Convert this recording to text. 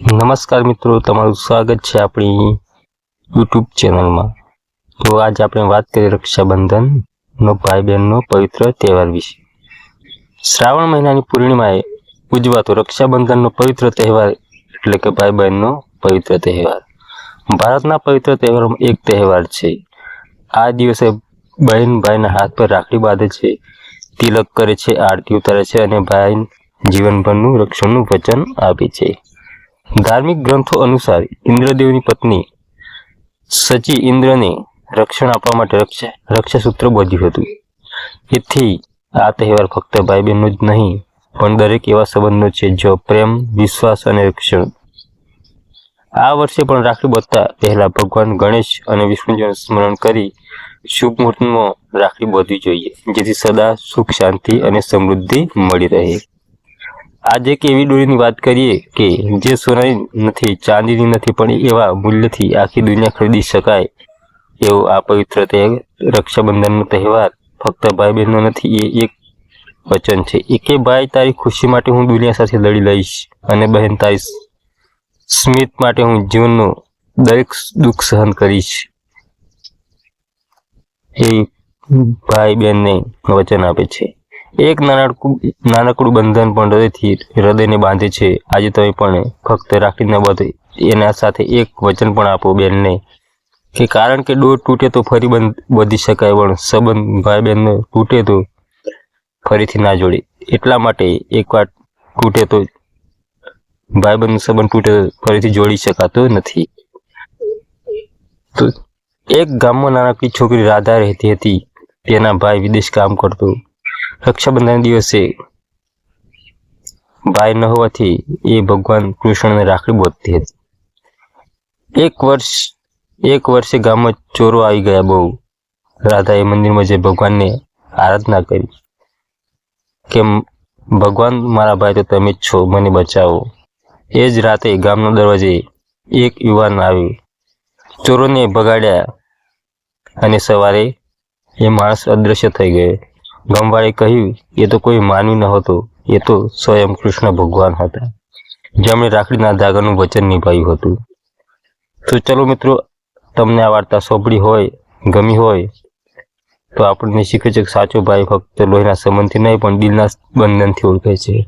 નમસ્કાર મિત્રો, તમારું સ્વાગત છે આપણી યુટ્યુબ ચેનલમાં. તો આજે આપણે વાત કરીએ રક્ષાબંધનનો ભાઈ બહેનનો પવિત્ર તહેવાર વિશે. શ્રાવણ મહિનાની પૂર્ણિમાએ ઉજવાતો રક્ષાબંધનનો પવિત્ર તહેવાર એટલે કે ભાઈ બહેનનો પવિત્ર તહેવાર. ભારતના પવિત્ર તહેવારોમાં એક તહેવાર છે. આ દિવસે બહેન ભાઈના હાથ પર રાખડી બાંધે છે, તિલક કરે છે, આરતી ઉતારે છે અને ભાઈ જીવનભરનું રક્ષણનું વચન આપે છે. ધાર્મિક ગ્રંથો અનુસાર ઇન્દ્રદેવની પત્ની સચી ઇન્દ્રને રક્ષણ આપવા માટે રક્ષા, રક્ષાસૂત્ર બોધ્યું હતું. એથી આ તહેવાર ફક્ત ભાઈ બહેનનો જ નહીં, પણ દરેક એવા સંબંધો છે જો પ્રેમ, વિશ્વાસ અને રક્ષણ. આ વર્ષે પણ રાખડી બાંધતા પહેલા ભગવાન ગણેશ અને વિષ્ણુજીનું સ્મરણ કરી શુભ મુહૂર્તમાં રાખડી બાંધવી જોઈએ, જેથી સદા સુખ, શાંતિ અને સમૃદ્ધિ મળી રહે. આજે એક એવી દોરીની વાત કરીએ કે જે સોનાની નથી, ચાંદીની નથી, પણ એવા મૂલ્યથી આખી દુનિયા ખરીદી શકાય એવો આ પવિત્ર રક્ષાબંધનનો તહેવાર ફક્ત ભાઈ બહેનનો નથી, એ એક વચન છે. એકે ભાઈ, તારી ખુશી માટે હું દુનિયા સાથે લડી લઈશ અને બહેન તારી સ્મિત માટે હું જીવનનું દરેક દુઃખ સહન કરીશ. એ ભાઈ બહેનને વચન આપે છે. એક નાનકડું નાનકડું બંધન પણ હૃદયથી હૃદયને બાંધે છે. આજે તમે પણ ફક્ત રાખીને બધે એના સાથે એક વચન પણ આપો બેનને, કે કારણ કે દોર તૂટે તો ફરી બંધ વધી શકાય, પણ સંબંધ ભાઈ બહેનનો તૂટે તો ફરીથી ના જોડે. એટલા માટે એકવાર તૂટે તો ભાઈ બંધ સંબંધ તૂટે તો ફરીથી જોડી શકાતો નથી. તો એક ગામમાં નાનકડી છોકરી રાધા રહેતી હતી. તેના ભાઈ વિદેશ કામ કરતો. રક્ષાબંધન દિવસે ભાઈ ન હોવાથી એ ભગવાન કૃષ્ણને રાખડી બોધતી હતી. એક વર્ષ, એક વર્ષે ગામમાં ચોરો આવી ગયા બહુ. રાધાએ મંદિરમાં જઈ ભગવાનને આરાધના કરી. કે ભગવાન મારા ભાઈ તો તમે જ છો, મને બચાવો. એ જ રાતે ગામના દરવાજે એક યુવાન આવ્યો. ચોરોને ભગાડ્યા અને સવારે એ માણસ અદૃશ્ય થઈ ગયો. ગમવાળે કહ્યું, એ તો કોઈ માનવી ન હતો. એ તો સ્વયં કૃષ્ણ ભગવાન હતા. જેમણે રાખડીના ધાગાનું વચન નિભાવ્યું હતું. તો ચલો મિત્રો, તમને આ વાર્તા સોંપડી હોય, ગમી હોય, તો આપણને શીખે છે કે સાચો ભાઈ ફક્ત લોહીના સંબંધથી નહીં, પણ દિલના બંધનથી ઓળખે છે.